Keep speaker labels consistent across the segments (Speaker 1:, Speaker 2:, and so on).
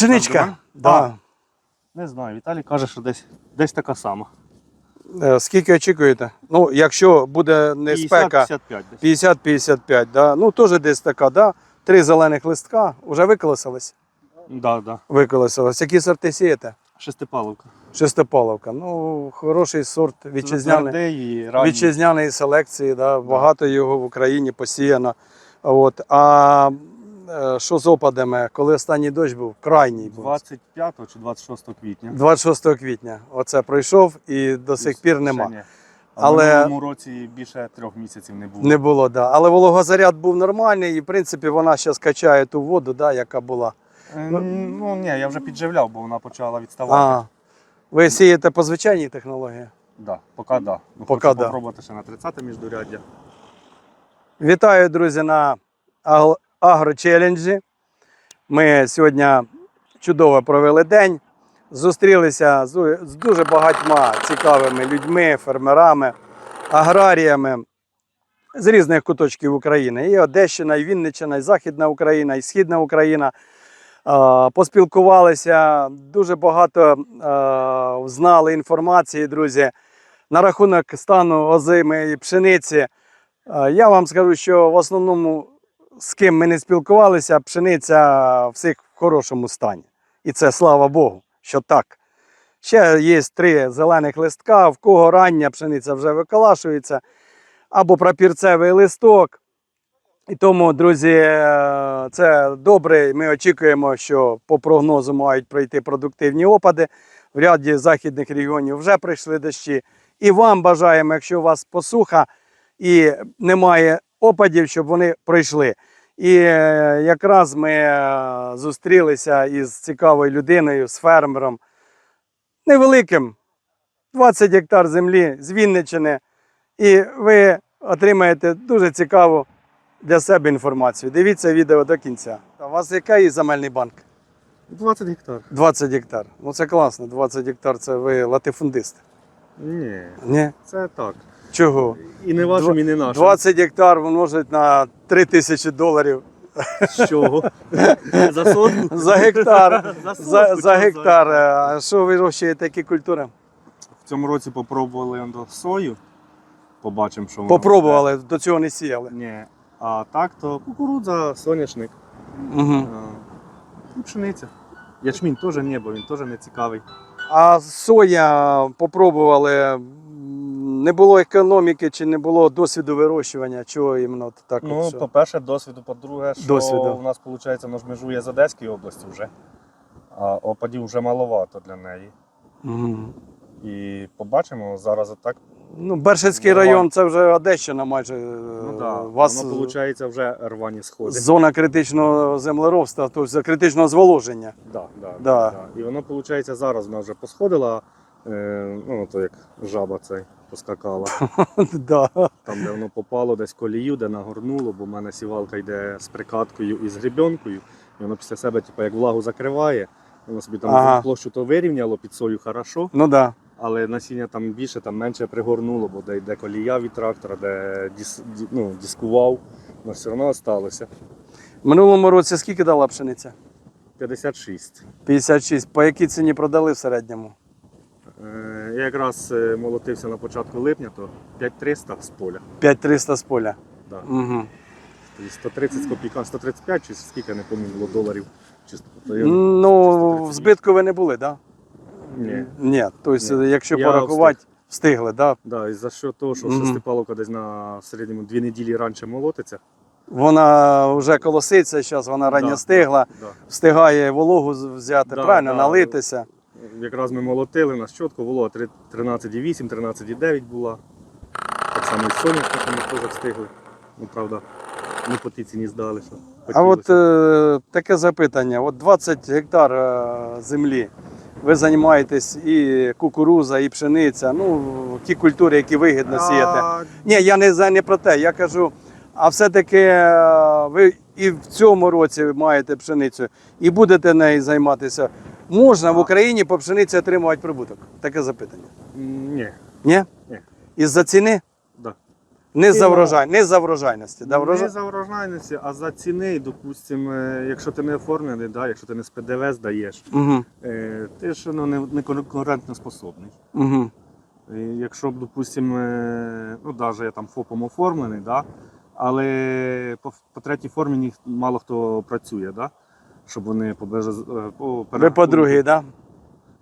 Speaker 1: Пшеничка. Да.
Speaker 2: Не знаю, Віталій каже, що десь, десь така сама.
Speaker 1: Е, Скільки очікуєте? Ну, якщо буде не спека
Speaker 2: 50-55
Speaker 1: 50-55, да? ну теж десь така, да? три зелених листка, вже виколосились.
Speaker 2: Да, да.
Speaker 1: Виколосились. Які сорти сієте?
Speaker 2: Шестипаловка.
Speaker 1: Шестипаловка. Ну, хороший сорт вітчизняний.
Speaker 2: І ранній.
Speaker 1: Вітчизняної селекції, да? багато його в Україні посіяно. От. А що з опадами, коли останній дощ був? Крайній був.
Speaker 2: 25 чи 26 квітня.
Speaker 1: 26 квітня. Оце пройшов і до сих пір нема.
Speaker 2: Ні.
Speaker 1: Але-
Speaker 2: в минулому році більше трьох місяців не було.
Speaker 1: Не було, да. Але вологозаряд був нормальний, і в принципі вона зараз качає ту воду, да, яка була.
Speaker 2: Е, Ну ні, я вже підживляв, бо вона почала відставати.
Speaker 1: А, ви сієте по звичайній технології?
Speaker 2: Да, поки да. Ну,
Speaker 1: Поки
Speaker 2: хочу
Speaker 1: да.
Speaker 2: попробувати ще на 30 міждуряддя.
Speaker 1: Вітаю, друзі, на Агрочеленджі. Ми сьогодні чудово провели день. Зустрілися з дуже багатьма цікавими людьми, фермерами, аграріями з різних куточків України. І Одещина, і Вінниччина, і Західна Україна, і Східна Україна. Поспілкувалися, дуже багато знали інформації, друзі, на рахунок стану озими і пшениці. Я вам скажу, що в основному з ким ми не спілкувалися, пшениця всіх в хорошому стані. І це слава Богу, що так. Ще є три зелених листка, в кого рання пшениця вже виколашується, або прапірцевий листок. І тому, друзі, е, це добре. Ми очікуємо, що по прогнозу мають пройти продуктивні опади. В ряді західних регіонів вже прийшли дощі. І вам бажаємо, якщо у вас посуха і немає опадів, щоб вони пройшли. І е, якраз ми е, зустрілися із цікавою людиною, з фермером невеликим, 20 гектар землі з Вінниччини. І ви отримаєте дуже цікаву для себе інформацію. Дивіться відео до кінця. А у вас який земельний банк?
Speaker 2: 20 гектар.
Speaker 1: 20 гектар. Ну це класно. 20 гектар це ви латифундист.
Speaker 2: Ні,
Speaker 1: Ні?
Speaker 2: це так.
Speaker 1: Чого?
Speaker 2: І не вашим, і не нашим.
Speaker 1: 20 гектар множить на 3 тисячі доларів
Speaker 2: З чого? За сотку?
Speaker 1: за гектар.
Speaker 2: За сотку,
Speaker 1: за, за гектар. А що ви вирощуєте, які культури?
Speaker 2: В цьому році попробували сою. Побачимо, що воно.
Speaker 1: Попробували, до цього не сіяли.
Speaker 2: Ні. А так то кукурудза, соняшник,
Speaker 1: Угу.
Speaker 2: а, пшениця. Ячмінь теж ні, бо він теж не цікавий.
Speaker 1: А соя попробували. Не було економіки чи не було досвіду вирощування? Чого іменно так?
Speaker 2: Ну,
Speaker 1: от що?
Speaker 2: по-перше, досвіду, по-друге, що
Speaker 1: Досвіду.
Speaker 2: у нас, виходить, воно ж межує з Одеською областю вже. А опадів вже маловато для неї.
Speaker 1: Мгм.
Speaker 2: І побачимо зараз отак.
Speaker 1: Ну, Бершицький район це вже Одещина майже.
Speaker 2: Ну, да.
Speaker 1: У вас
Speaker 2: Воно, виходить, вже рвані сходи.
Speaker 1: зона критичного землеробства, тобто критичного зволоження.
Speaker 2: Да, да,
Speaker 1: Да.
Speaker 2: Да. І воно, виходить, зараз вона вже посходила, е, ну, то як жаба цей поскакала.
Speaker 1: да.
Speaker 2: Там, де воно попало, десь колію, де нагорнуло, бо в мене сівалка йде з прикаткою і з гребенкою. І воно після себе, типу, як влагу закриває, воно собі там
Speaker 1: Ага.
Speaker 2: площу то вирівняло під сою хорошо,
Speaker 1: Ну да.
Speaker 2: але насіння там більше, там менше пригорнуло, бо де йде колія від трактора, де діс, ді- ну, дискував, воно все одно залишилося.
Speaker 1: Минулому році скільки дала пшениця?
Speaker 2: 56.
Speaker 1: 56. По якій ціні продали в середньому?
Speaker 2: Е, Я якраз е, молотився на початку липня, то 5300 з поля.
Speaker 1: 5300 з поля.
Speaker 2: Да.
Speaker 1: Угу.
Speaker 2: 130 з копійка, 135 чи скільки, не було доларів. Чисто, то я-
Speaker 1: Ну, в збитку ви не були, так? Да?
Speaker 2: Ні.
Speaker 1: Ні. Тобто,
Speaker 2: Ні.
Speaker 1: якщо
Speaker 2: Я
Speaker 1: порахувати, встигли, да?
Speaker 2: Да, і за що того, що
Speaker 1: Мгм.
Speaker 2: шестипаловка десь на в середньому дві неділі раніше молотиться.
Speaker 1: Вона вже колоситься, зараз вона рання
Speaker 2: Да,
Speaker 1: стигла,
Speaker 2: Да.
Speaker 1: встигає вологу взяти,
Speaker 2: Да,
Speaker 1: правильно,
Speaker 2: да.
Speaker 1: налитися.
Speaker 2: Якраз ми молотили, нас чітко було 13,8, 13,9 була. Так само і соняшника ми теж встигли. Ну, правда, не по тій ціні здали. Що
Speaker 1: А от е, таке запитання: от 20 гектар е, землі. Ви займаєтесь і кукуруза, і пшениця, ну ті культури, які вигідно сіяти. Ні, я не, не про те. Я кажу, а все-таки е, ви і в цьому році маєте пшеницю, і будете нею займатися. Можна в Україні по пшениці отримувати прибуток? Таке запитання.
Speaker 2: Ні,
Speaker 1: Ні?
Speaker 2: Ні.
Speaker 1: Із-за ціни?
Speaker 2: да.
Speaker 1: Не за врожай, не за врожайності. Да,
Speaker 2: Не за врожайності, а за ціни, допустимо, якщо ти не оформлений, да, якщо ти не з ПДВ здаєш,
Speaker 1: Угу,
Speaker 2: е, ти ж ну, не, не конкурентно способний.
Speaker 1: угу.
Speaker 2: І Якщо б, допустимо, е, ну, навіть я там ФОПом оформлений, да, але по, по третій формі ні, мало хто працює, да, щоб вони по, е, по
Speaker 1: Ви по другій, так?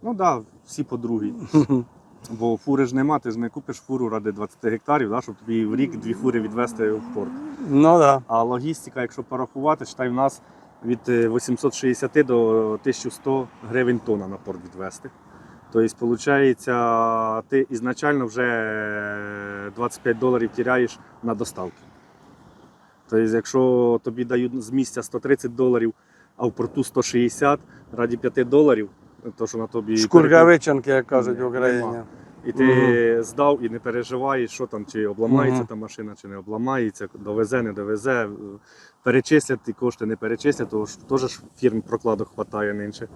Speaker 2: Ну так, да, всі по другій. Бо фури ж нема, ти ж не купиш фуру ради 20 гектарів, да, щоб тобі в рік дві фури відвести в порт.
Speaker 1: Ну так. Да.
Speaker 2: А логістика, якщо порахувати, читай, в нас від е, 860 до 1100 гривень тонна на порт відвести. Тобто, виходить, ти ізначально вже 25 доларів тіряєш на доставки. Тобто, якщо тобі дають з місця 130 доларів, а в порту 160 раді 5 доларів, то що на тобі
Speaker 1: Шкургавиченки, як кажуть в Україні.
Speaker 2: і ти здав і не переживаєш, що там, чи обламається
Speaker 1: Мгм.
Speaker 2: та машина, чи не обламається, довезе, не довезе. Перечислять ті кошти, не перечислять, то теж фірм прокладок хватає нинче.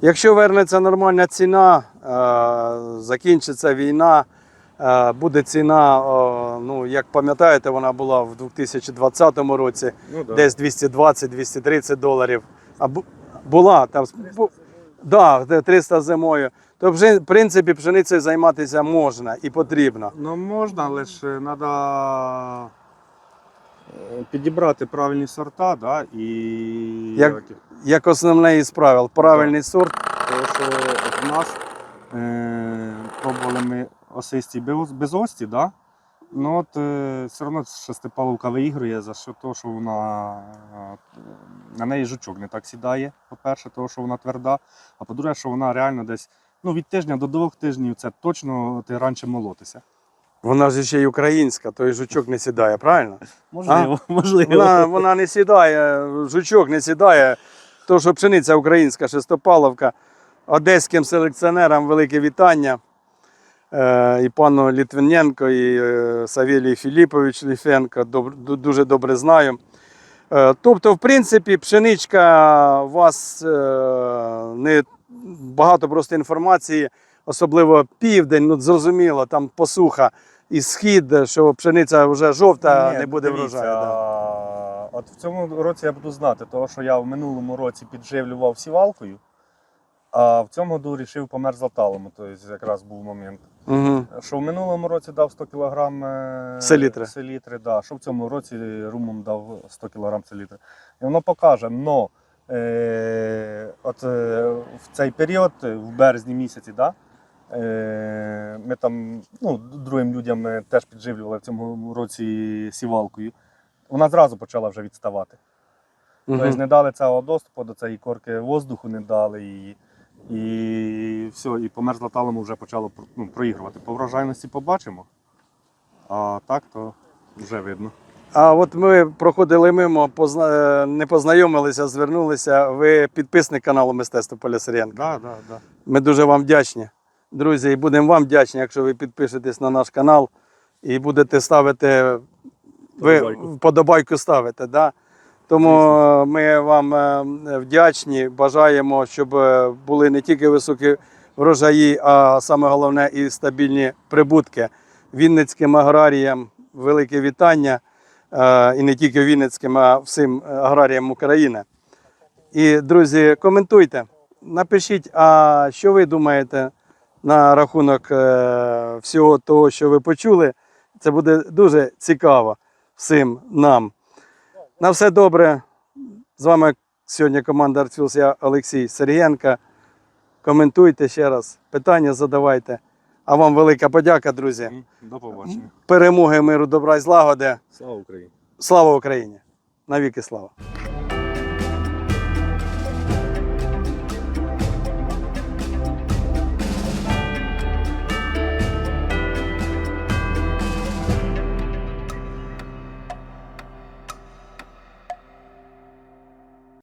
Speaker 1: Якщо вернеться нормальна ціна, е, закінчиться війна, е, буде ціна, ну як пам'ятаєте, вона була в 2020 році
Speaker 2: Ну, да.
Speaker 1: десь 220-230 доларів. А була там да, 300 зимою. То в принципі пшеницею займатися можна і потрібно.
Speaker 2: Ну можна, але ж треба підібрати правильні сорта, да, і
Speaker 1: Як- Як основне із правил, правильний сорт.
Speaker 2: Тому що в нас е, пробували ми осисті без, без да? Ну от е, все одно шестипаловка виігрує за що того, що вона е, на неї жучок не так сідає. По-перше, тому що вона тверда. А по-друге, що вона реально десь ну, від тижня до двох тижнів це точно ти раніше молотися.
Speaker 1: Вона ж ще й українська, той жучок не сідає, правильно?
Speaker 2: Можливо, можливо.
Speaker 1: Вона, вона не сідає, жучок не сідає. То, що пшениця українська, шестопаловка. Одеським селекціонерам велике вітання. Е, і пану Літвиненко, і е, Савілій Філіпович Ліфенко дуже добре знаю. Е, тобто, в принципі, пшеничка у вас не багато просто інформації, особливо південь, ну зрозуміло, там посуха і схід, що пшениця вже жовта,
Speaker 2: Ні,
Speaker 1: не буде
Speaker 2: дивіться,
Speaker 1: врожаю. Да.
Speaker 2: От в цьому році я буду знати, тому що я в минулому році підживлював сівалкою, а в цьому году вирішив померзлаталому. тобто якраз був момент.
Speaker 1: Угу.
Speaker 2: Що в минулому році дав 100 кг е,
Speaker 1: Селітри.
Speaker 2: селітри да. що в цьому році румом дав 100 кг селітри. І воно покаже, но е, от е, в цей період, е, в березні місяці, да, е, ми там ну, другим людям теж підживлювали в цьому році сівалкою. Вона зразу почала вже відставати. Тобто не дали цього доступу до цієї корки воздуху, не дали її. І все, і померзла талому вже почало ну, проігрувати. По врожайності побачимо. А так то вже видно.
Speaker 1: А от ми проходили мимо, позна... е, не познайомилися, звернулися. Ви підписник каналу Мистецтво Поля Сиренка.
Speaker 2: Да, да, да.
Speaker 1: Ми дуже вам вдячні. Друзі, і будемо вам вдячні, якщо ви підпишетесь на наш канал і будете ставити, ви
Speaker 2: вподобайку
Speaker 1: ставите. Да? Тому е, ми вам е, вдячні, бажаємо, щоб е, були не тільки високі врожаї, а саме головне і стабільні прибутки. Вінницьким аграріям велике вітання. І не тільки Вінницьким, а всім аграріям України. І, друзі, коментуйте, напишіть, а що ви думаєте на рахунок всього того, що ви почули. Це буде дуже цікаво всім нам. На все добре. З вами сьогодні команда Артфілс, я Олексій Сергієнко. Коментуйте ще раз, питання задавайте. А вам велика подяка, друзі.
Speaker 2: До побачення.
Speaker 1: Перемоги, миру, добра і злагоди.
Speaker 2: Слава Україні!
Speaker 1: Слава Україні! Навіки слава!